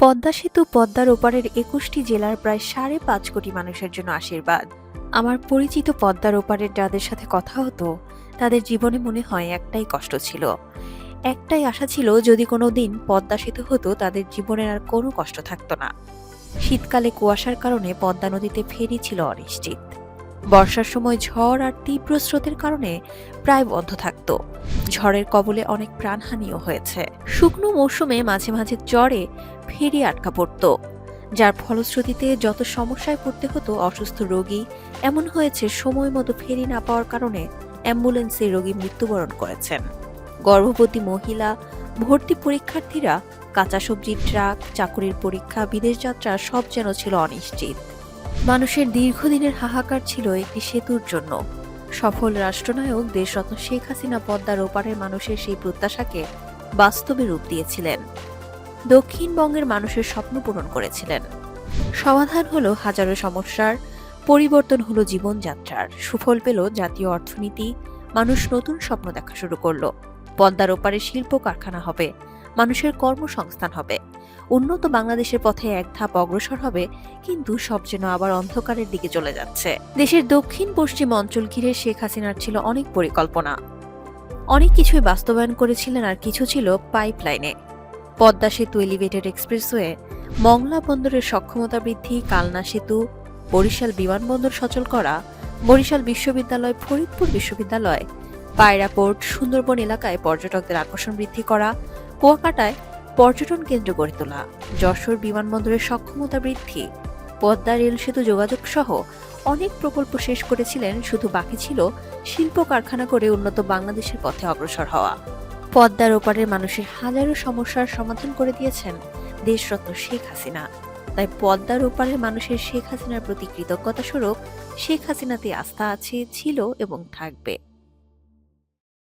পদ্মা সেতু পদ্মার ওপারের একুশটি জেলার প্রায় সাড়ে পাঁচ কোটি মানুষের জন্য আশীর্বাদ। আমার পরিচিত পদ্মার ওপারের যাদের সাথে কথা হতো, তাদের জীবনে মনে হয় একটাই কষ্ট ছিল। একটাই আশা ছিল যদি কোনো দিন পদ্মা সেতু হতো, তাদের জীবনের আর কোনো কষ্ট থাকতো না। শীতকালে কুয়াশার কারণে পদ্মা নদীতে ফেরি ছিল অনিশ্চিত। বর্ষার সময় ঝড় আর তীব্র স্রোতের কারণে প্রায় বন্ধ থাকত। ঝড়ের কবলে অনেক প্রাণহানিও হয়েছে। শুকনো মৌসুমে মাঝে মাঝে জ্বরে ফেরি আটকা পড়ত। যার ফলশ্রুতিতে যত সমস্যায় পড়তে হতো অসুস্থ রোগী, এমন হয়েছে সময় মতো ফেরি না পাওয়ার কারণে অ্যাম্বুলেন্সে রোগী মৃত্যুবরণ করেছেন। গর্ভবতী মহিলা, ভর্তি পরীক্ষার্থীরা, কাঁচা সবজির ট্রাক, চাকুরির পরীক্ষা, বিদেশ যাত্রা সব যেন ছিল অনিশ্চিত। মানুষের দীর্ঘদিনের হাহাকার ছিল একটি সেতুর জন্য। সফল রাষ্ট্রনায়ক দেশরত্ন শেখ হাসিনা পদ্মার ওপারের মানুষের সেই প্রত্যাশাকে বাস্তবে রূপ দিয়েছিলেন। দক্ষিণবঙ্গের মানুষের স্বপ্ন পূরণ করেছিলেন। সমাধান হলো হাজারো সমস্যার, পরিবর্তন হলো জীবনযাত্রার। সুফল পেল জাতীয় অর্থনীতি, মানুষ নতুন স্বপ্ন দেখা শুরু করল। পদ্মার ওপারে শিল্প কারখানা হবে। মানুষের কর্মসংস্থান হবে। উন্নত বাংলাদেশের পথে এক ধাপ অগ্রসর হবে, কিন্তু সব যেন আবার অন্ধকারের দিকে চলে যাচ্ছে। দেশের দক্ষিণ পশ্চিম অঞ্চল ঘিরে শেখ হাসিনার ছিল অনেক পরিকল্পনা। অনেক কিছুই বাস্তবায়ন করেছিলেন আর কিছু ছিল পাইপলাইনে। পদ্মা সেতু, এলিভেটেড এক্সপ্রেসওয়ে, মংলা বন্দরের সক্ষমতা বৃদ্ধি, কালনা সেতু, বরিশাল বিমানবন্দর সচল করা, বরিশাল বিশ্ববিদ্যালয়, ফরিদপুর বিশ্ববিদ্যালয় পায়রা পোর্ট সুন্দরবন এলাকায় পর্যটকদের আকর্ষণ বৃদ্ধি করা কুয়াকাটায় পর্যটন কেন্দ্র গড়ে তোলা, যশোর বিমানবন্দরের সক্ষমতা বৃদ্ধি, পদ্মা রেল সেতু যোগাযোগ সহ অনেক প্রকল্প শেষ করেছিলেন, শুধু বাকি ছিল শিল্প কারখানা করে উন্নত বাংলাদেশের পথে অগ্রসর হওয়া। পদ্মার ওপারের মানুষের হাজারো সমস্যার সমাধান করে দিয়েছেন দেশরত্ন শেখ হাসিনা। তাই পদ্মার ওপারের মানুষের শেখ হাসিনার প্রতি কৃতজ্ঞতা স্বরূপ শেখ হাসিনাতে আস্থা আছে, ছিল এবং থাকবে।